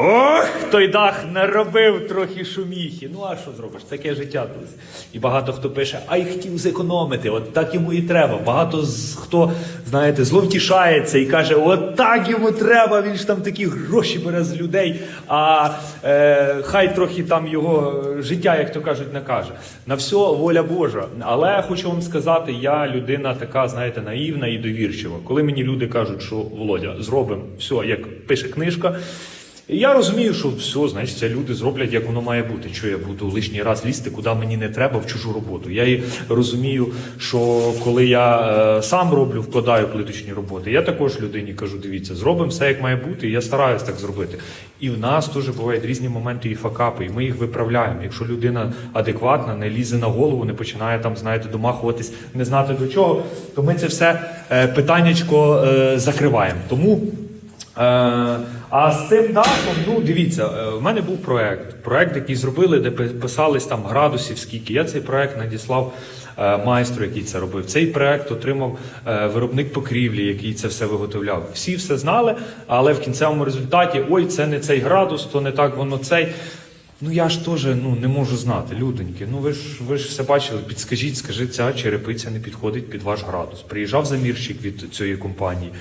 Ох, той дах наробив трохи шуміхи. Ну а що зробиш? Таке життя тут. І багато хто пише, а й хотів зекономити. От так йому і треба. Багато з хто, знаєте, зловтішається і каже, от так йому треба. Він ж там такі гроші бере з людей. А е, хай трохи там його життя, як то кажуть, накаже. На все воля Божа. Але хочу вам сказати, я людина така, знаєте, наївна і довірчива. Коли мені люди кажуть, що Володя, зробимо все, як пише книжка. І Я розумію, що все, значить, це люди зроблять, як воно має бути. Що я буду лишній раз лізти, куди мені не треба в чужу роботу. Я і розумію, що коли я е, сам роблю, вкладаю плиточні роботи, я також людині кажу: дивіться, зробимо все, як має бути, і я стараюсь так зробити. І в нас теж бувають різні моменти і факапи, і ми їх виправляємо. Якщо людина адекватна, не лізе на голову, не починає там, знаєте, домахуватись, не знати до чого, то ми це все е, питаннячко е, закриваємо. Тому. Е, а з цим дахом, ну дивіться, е, в мене був проект. Проект, який зробили, де писались там градусів скільки. Я цей проект надіслав е, майстру, який це робив. Цей проект отримав виробник покрівлі, який це все виготовляв. Всі все знали, але в кінцевому результаті ой, це не цей градус, то не так воно цей. Ну я ж теж ну, не можу знати, людоньки. Ну ви ж ви ж все бачили, підскажіть, скажіть, ця черепиця не підходить під ваш градус. Приїжджав замірщик від цієї компанії.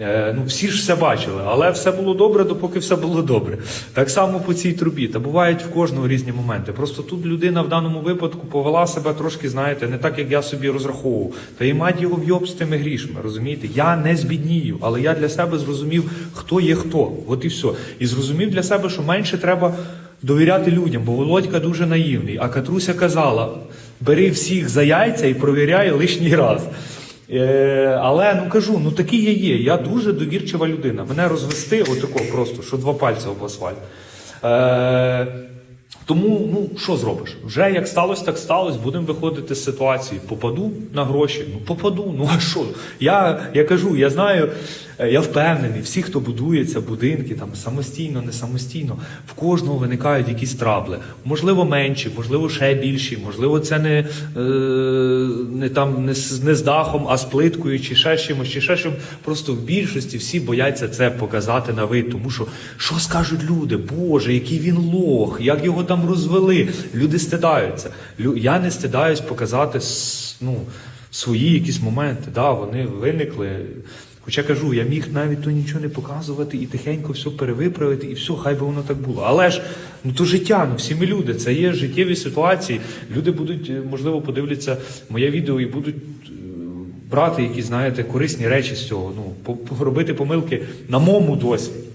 Е, ну, всі ж все бачили, але все було добре, допоки все було добре. Так само по цій трубі. Та бувають в кожного різні моменти. Просто тут людина в даному випадку повела себе трошки, знаєте, не так, як я собі розраховував. Та і мать його вйоб з тими грішми, розумієте? Я не збіднію, але я для себе зрозумів, хто є хто. От і все. І зрозумів для себе, що менше треба довіряти людям, бо Володька дуже наївний. А Катруся казала: бери всіх за яйця і провіряй лишній раз. Е, але ну кажу, ну такий я є. Я дуже довірчива людина. Мене розвести отако просто, що два пальці об асфальт. Е, тому, ну що зробиш? Вже як сталося, так сталося. Будемо виходити з ситуації. Попаду на гроші. Ну попаду. Ну а що? Я, я кажу, я знаю, я впевнений, всі, хто будується, будинки там самостійно, не самостійно, в кожного виникають якісь трабли. Можливо, менші, можливо, ще більші, можливо, це не, е, не там не з, не з дахом, а з плиткою, чи ще чимось, чи ще чим. Просто в більшості всі бояться це показати на вид, тому що що скажуть люди? Боже, який він лох, як його там розвели. Люди стидаються. Лю- Я не стидаюсь показати ну, свої якісь моменти. Да, вони виникли. Хоча кажу, я міг навіть то нічого не показувати і тихенько все перевиправити, і все, хай би воно так було. Але ж ну то життя, ну всі ми люди, це є життєві ситуації. Люди будуть, е, можливо, подивляться моє відео і будуть е, брати якісь, знаєте, корисні речі з цього. Ну, робити помилки на моєму досвіді.